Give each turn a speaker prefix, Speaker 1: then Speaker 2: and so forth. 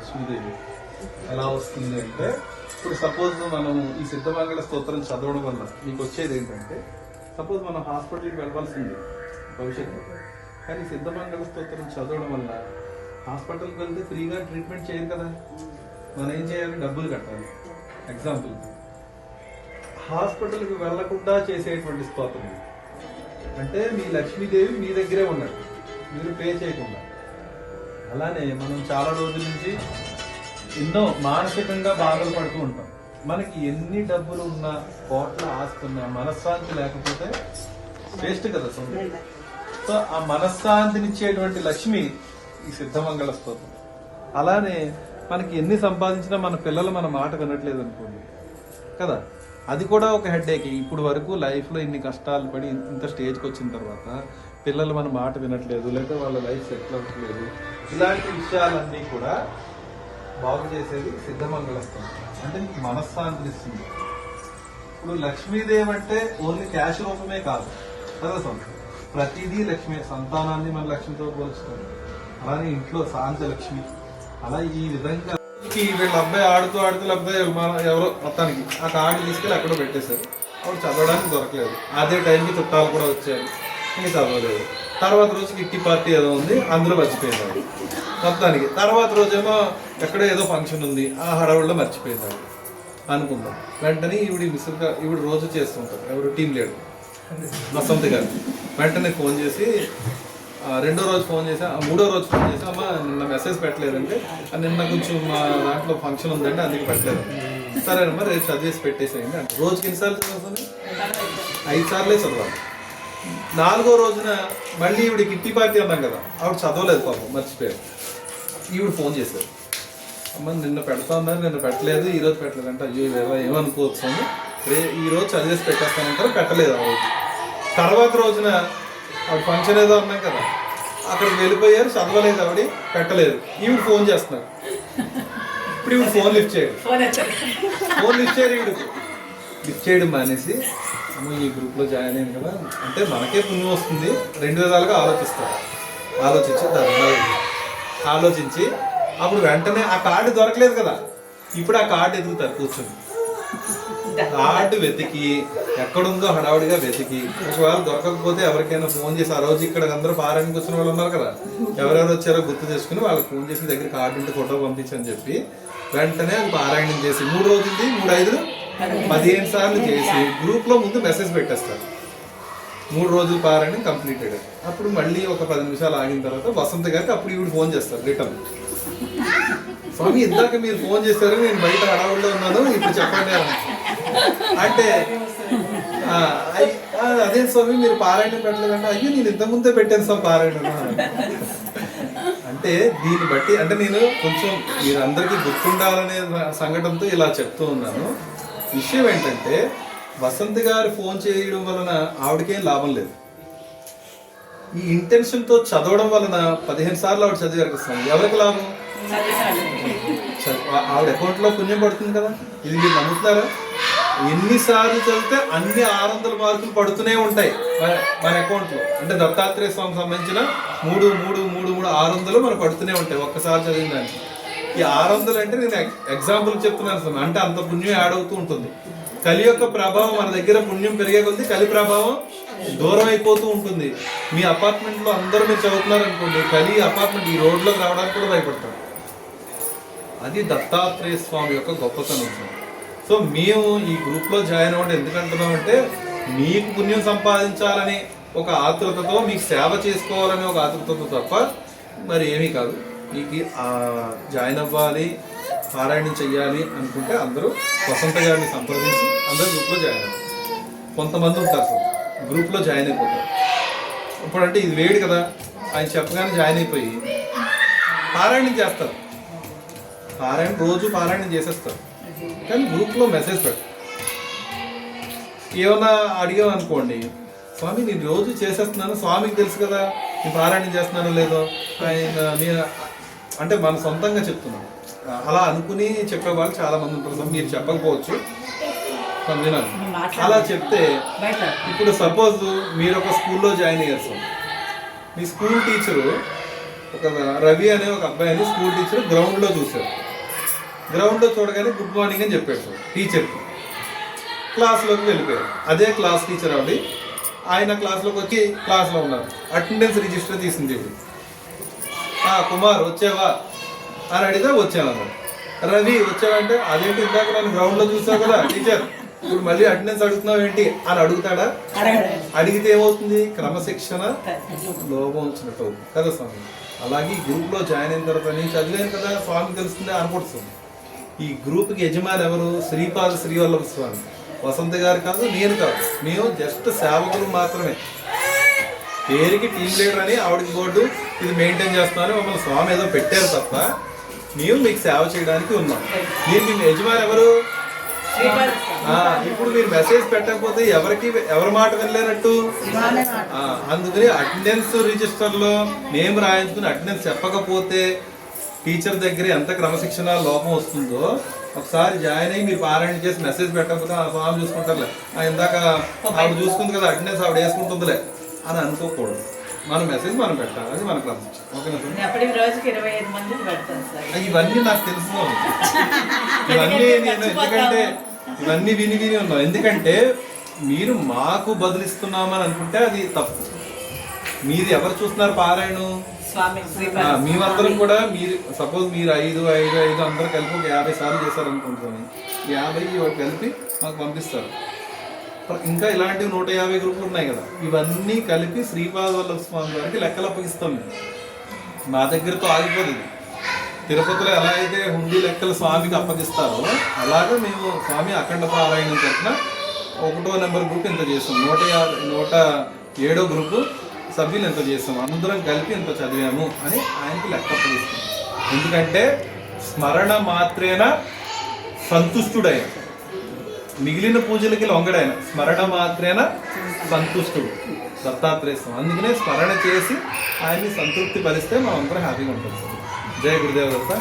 Speaker 1: లక్ష్మీదేవి. ఎలా వస్తుంది అంటే ఇప్పుడు సపోజ్ మనం ఈ సిద్ధమంగళ స్తోత్రం చదవడం వల్ల మీకు వచ్చేది ఏంటంటే సపోజ్ మనం హాస్పిటల్కి వెళ్ళవలసింది భవిష్యత్తులో. కానీ సిద్ధమంగళ స్తోత్రం చదవడం వల్ల హాస్పిటల్కి వెళ్తే ఫ్రీగా ట్రీట్మెంట్ చేయరు కదా. మనం ఏం చేయాలి? డబ్బులు కట్టాలి. ఎగ్జాంపుల్ హాస్పిటల్కి వెళ్ళకుండా చేసేటువంటి స్తోత్రం అంటే మీ లక్ష్మీదేవి మీ దగ్గరే ఉన్నట్టు మీరు పే చేయకుండా. అలానే మనం చాలా రోజుల నుంచి ఎన్నో మానసికంగా బాధలు పడుతూ ఉంటాం. మనకి ఎన్ని డబ్బులు ఉన్నా కోట్ల ఆస్తున్నా మనశ్శాంతి లేకపోతే వేస్ట్ కదా సొంత. సో ఆ మనశ్శాంతినిచ్చేటువంటి లక్ష్మి ఈ సిద్ధమంగళ స్తోత్రం. అలానే మనకి ఎన్ని సంపాదించినా మన పిల్లలు మన మాట వినట్లేదు అనుకోండి. కదా? అది కూడా ఒక హెడ్ఏక్ ఇప్పుడు వరకు లైఫ్లో ఇన్ని కష్టాలు పడి ఇంత స్టేజ్కి వచ్చిన తర్వాత పిల్లలు మన మాట వినట్లేదు లేకపోతే వాళ్ళ లైఫ్ సెటిల్ అవ్వట్లేదు. ఇలాంటి విషయాలన్నీ కూడా బాగు చేసేది సిద్ధమంగళస్థం అంటే మీకు మనశ్శాంతిని ఇస్తుంది. ఇప్పుడు లక్ష్మీదేవి అంటే ఓన్లీ క్యాష్ రూపమే కాదు. కదా సొంత ప్రతిదీ లక్ష్మి సంతానాన్ని మన లక్ష్మితో పోల్చుతాం అలానే ఇంట్లో శాంత లక్ష్మి అలా ఈ విధంగా వీళ్ళ అబ్బాయి ఆడుతూ ఆడుతూ అబ్బాయి మన ఎవరో మొత్తానికి ఆ కార్డు తీసుకెళ్ళి అక్కడ పెట్టేశారు. అప్పుడు చదవడానికి దొరకలేదు. అదే టైంకి చుట్టాలు కూడా వచ్చారు. ఇంకా చదవలేదు. తర్వాత రోజు కిట్టి పార్టీ ఏదో ఉంది అందరూ మర్చిపోయినాడు మొత్తానికి తర్వాత రోజేమో ఎక్కడో ఏదో ఫంక్షన్ ఉంది ఆ హడావుల్లో మర్చిపోయినాడు అనుకుందాం. వెంటనే ఈవిడ మిస్గా ఈవిడ రోజు చేస్తుంటారు ఎవరు టీం లీడర్ వసంత్ గారు. వెంటనే ఫోన్ చేసి రెండో రోజు ఫోన్ చేసా ఆ మూడో రోజు ఫోన్ చేసా అమ్మ నిన్న మెసేజ్ పెట్టలేదంటే నిన్న కొంచెం మా దాంట్లో ఫంక్షన్ ఉందండి అందుకే పెట్టలేదు. సరేనమ్మా రేపు చదివేసి పెట్టేసేయండి అంటే. రోజుకి ఎన్నిసార్లు చదువుతుంది? ఐదు సార్లే చదవాలి. నాలుగో రోజున మళ్ళీ ఈవిడ కిట్టి పార్టీ అన్నాం కదా ఆవిడ చదవలేదు పాపం మర్చిపోయారు. ఈవిడ ఫోన్ చేశారు. అమ్మ నిన్న పెడతా నిన్న పెట్టలేదు ఈ రోజు పెట్టలేదు అంటే అయ్యో వేరే ఏమనుకోవచ్చు రే ఈ రోజు చదివేసి పెట్టేస్తానంటారు పెట్టలేదు ఆ రోజు. తర్వాత రోజున ఆవిడ ఫంక్షన్ ఏదో అన్నాం కదా. అక్కడికి వెళ్ళిపోయారు చదవలేదు ఆవిడ పెట్టలేదు. ఈవిడ ఫోన్ చేస్తున్నారు ఇప్పుడు ఈవిడ ఫోన్ లిఫ్ట్ చేయడు. ఫోన్ లిఫ్ట్ చేయడు ఈవిడ. లిఫ్ట్ చేయడం మానేసి అమ్మ ఈ గ్రూప్లో జాయిన్ అయింది కదా. అంటే మనకే పుణ్యం వస్తుంది. రెండు విధాలుగా ఆలోచిస్తారు. ఆలోచించి ధర్మాలు ఆలోచించి అప్పుడు వెంటనే ఆ కార్డు దొరకలేదు కదా. ఇప్పుడు ఆ కార్డు ఎదుగుతారు కూర్చొని. కార్డు వెతికి ఎక్కడుందో హడావుడిగా వెతికి. ఒకవేళ దొరకకపోతే ఎవరికైనా ఫోన్ చేసి ఆ రోజు ఇక్కడ అందరూ పారాయణకి వచ్చిన వాళ్ళు ఉన్నారు కదా ఎవరెవరు వచ్చారో గుర్తు చేసుకుని వాళ్ళకి ఫోన్ చేసి దగ్గర కార్డు ఉంటే ఫోటో పంపించని చెప్పి వెంటనే అది పారాయణం చేసి మూడు రోజులది మూడు ఐదు పదిహేను సార్లు చేసి గ్రూప్లో ముందు మెసేజ్ పెట్టేస్తారు. మూడు రోజులు పారాయణం కంప్లీటెడ్ అప్పుడు మళ్ళీ ఒక పది నిమిషాలు ఆగిన తర్వాత వసంత గారికి అప్పుడు ఈవిడ ఫోన్ చేస్తారు రిటర్న్. స్వామి ఇందాక మీరు ఫోన్ చేశారు నేను బయట అడవుల్లో ఉన్నాను ఇప్పుడు చెప్పండి అంటే అదే స్వామి మీరు పారాయణం పెట్టలేదంటే అయ్యో నేను ఇంతకుముందే పెట్టాను స్వామి పారాయణం అంటే దీన్ని బట్టి అంటే నేను కొంచెం మీరందరికీ గుర్తుండాలనే సంఘటనతో ఇలా చెప్తూ ఉన్నాను. విషయం ఏంటంటే వసంత్ గారు ఫోన్ చేయడం వలన ఆవిడకేం లాభం లేదు. ఈ ఇంటెన్షన్తో చదవడం వలన పదిహేను సార్లు ఆవిడ చదివారు స్వామి. ఎవరికి లాభం? ఆవిడ అకౌంట్లో పుణ్యం పడుతుంది కదా. ఇది మీరు నమ్ముతున్నారా? ఎన్నిసార్లు చదివితే అన్ని ఆరు వందల మార్కులు పడుతూనే ఉంటాయి మన మన అంటే దత్తాత్రేయ స్వామి సంబంధించిన మూడు మూడు మూడు మూడు ఆరు వందలు మనకు పడుతూనే ఉంటాయి ఒక్కసారి చదివిన దానికి. ఈ ఆరు వందలు అంటే నేను ఎగ్జాంపుల్ చెప్తున్నాను స్వామి అంటే అంత పుణ్యం యాడ్ అవుతూ ఉంటుంది. కలి యొక్క ప్రభావం మన దగ్గర పుణ్యం పెరిగే కొద్దీ కలి ప్రభావం దూరం అయిపోతూ ఉంటుంది. మీ అపార్ట్మెంట్లో అందరూ మీరు చదువుతున్నారు అనుకోండి కలి అపార్ట్మెంట్ ఈ రోడ్లోకి రావడానికి కూడా భయపడతారు. అది దత్తాత్రేయ స్వామి యొక్క గొప్పతనం సార్. సో మేము ఈ గ్రూప్లో జాయిన్ అవ్వడం. ఎందుకంటున్నామంటే మీకు పుణ్యం సంపాదించాలని ఒక ఆతృతతో మీకు సేవ చేసుకోవాలని ఒక ఆతృతతో తప్ప మరి ఏమీ కాదు. మీకు జాయిన్ అవ్వాలి పారాయణం చెయ్యాలి అనుకుంటే అందరూ వసంత గారిని సంప్రదించి అందరూ గ్రూప్లో జాయిన్ అవ్వాలి. కొంతమంది ఉంటారు సార్ గ్రూప్లో జాయిన్ అయిపోతారు. ఇప్పుడంటే ఇది వేడి కదా ఆయన చెప్పగానే జాయిన్ అయిపోయి పారాయణం చేస్తారు. పారాయణ రోజు పారాయణం చేసేస్తారు. కానీ గ్రూప్లో మెసేజ్ పెట్టు ఏమన్నా అడిగాం అనుకోండి స్వామి నేను రోజు చేసేస్తున్నాను స్వామికి తెలుసు కదా నేను పారాయణం చేస్తున్నానో లేదో నేను అంటే మన సొంతంగా చెప్తున్నాను అలా అనుకుని చెప్పే వాళ్ళు చాలా మంది ఉంటారు మీరు చెప్పకపోవచ్చు. అలా చెప్తే ఇప్పుడు సపోజ్ మీరు ఒక స్కూల్లో జాయిన్ అయ్యారు సార్ మీ స్కూల్ టీచరు ఒక రవి అనే ఒక అబ్బాయిని స్కూల్ టీచర్ గ్రౌండ్లో చూశారు. గ్రౌండ్లో చూడగానే గుడ్ మార్నింగ్ అని చెప్పాడు సార్ టీచర్కి క్లాస్లోకి వెళ్ళిపోయారు అదే క్లాస్ టీచర్ ఆవిడ ఆయన క్లాస్లోకి వచ్చి క్లాస్లో ఉన్నారు. అటెండెన్స్ రిజిస్టర్ తీసింది ఇప్పుడు. ఆ కుమార్ వచ్చావా? అని అడిగితే వచ్చాను అన్నాడు రవి వచ్చావంటే అదేంటి ఇందాక నన్ను గ్రౌండ్లో చూసావు కదా టీచర్ ఇప్పుడు మళ్ళీ అటెండెన్స్ అడుగుతున్నావు ఏంటి? అని అడుగుతాడా? అడిగితే ఏమవుతుంది? క్రమశిక్షణ లోపం వచ్చినట్టు కదా స్వామి? అలాగే ఈ గ్రూప్లో జాయిన్ అయిన తర్వాత నేను చదివాను కదా స్వామి తెలుస్తుంది అనుకుంటుంది ఈ గ్రూప్కి యజమాని ఎవరు? శ్రీపాద శ్రీవల్లభ స్వామి. వసంత గారు కాదు నేను కాదు. మేము జస్ట్ సేవకులు మాత్రమే. పేరుకి టీం లీడర్ అని ఆవిడకి బోర్డు ఇది మెయింటైన్ చేస్తున్నాను మమ్మల్ని స్వామి ఏదో పెట్టారు తప్ప మేము మీకు సేవ చేయడానికి ఉన్నాం. దీనికి మీ యజమాని ఎవరు? ఇప్పుడు మీరు మెసేజ్ పెట్టకపోతే ఎవరికి ఎవరి మాట వెళ్ళలేనట్టు ఆ, అందుకని అటెండెన్స్ రిజిస్టర్లో నేమ్ రాయించుకుని అటెండెన్స్ చెప్పకపోతే టీచర్ దగ్గర ఎంత క్రమశిక్షణ లోపం వస్తుందో ఒకసారి జాయిన్ అయ్యి మీరు పారాయణ చేసి మెసేజ్ పెట్టకపోతే ఆ ఫామ్ చూసుకుంటారులే. ఆ, ఇందాక ఆవిడ చూసుకుంది కదా అటెండెన్స్ ఆవిడ వేసుకుంటుందిలే అని అనుకోకూడదు. మన మెసేజ్ మనం పెట్టాలి అది మన క్రమశిక్షణ. ఓకేనా ఇవన్నీ నాకు తెలుసు. ఇవన్నీ నేను ఎందుకంటే ఇవన్నీ విని విని ఉన్నాం. ఎందుకంటే మీరు మాకు బదులిస్తున్నామని అనుకుంటే అది తప్పు. మీది ఎవరు చూస్తున్నారు పారాయణ? మేమందరం కూడా మీరు సపోజ్ మీరు ఐదు ఐదు ఐదు అందరూ కలిపి ఒక యాభై సార్లు చేశారు అనుకుంటున్నాను యాభై కలిపి మాకు పంపిస్తారు. ఇంకా ఇలాంటివి నూట యాభై గ్రూపులు ఉన్నాయి కదా. ఇవన్నీ కలిపి శ్రీపాద వల్లభ స్వామి వారికి లెక్కలు అప్పగిస్తాం మేము. మా దగ్గరతో ఆగిపోదు తిరుపతిలో ఎలా అయితే హుండీ లెక్కలు స్వామికి అప్పగిస్తారో అలాగే మేము స్వామి అఖండ పారాయణం తరఫున ఒకటో నెంబర్ గ్రూప్ ఇంత చేస్తాం. నూట యాభై నూట ఏడో గ్రూపు సభ్యులు ఎంత చేస్తాం అందరం కలిపి ఎంత చదివాము అని ఆయనకి లెక్క అప్పగిస్తాం ఎందుకంటే స్మరణ మాత్రేన సంతుష్టుడైన. మిగిలిన పూజలకి లొంగడైన. స్మరణ మాత్రేన సంతుష్టుడు. దత్తాత్రేయ అందుకనే స్మరణ చేసి ఆయన్ని సంతృప్తి పరిస్తే మనం అందరం హ్యాపీగా ఉంటుంది జయ గురుదేవ దత్త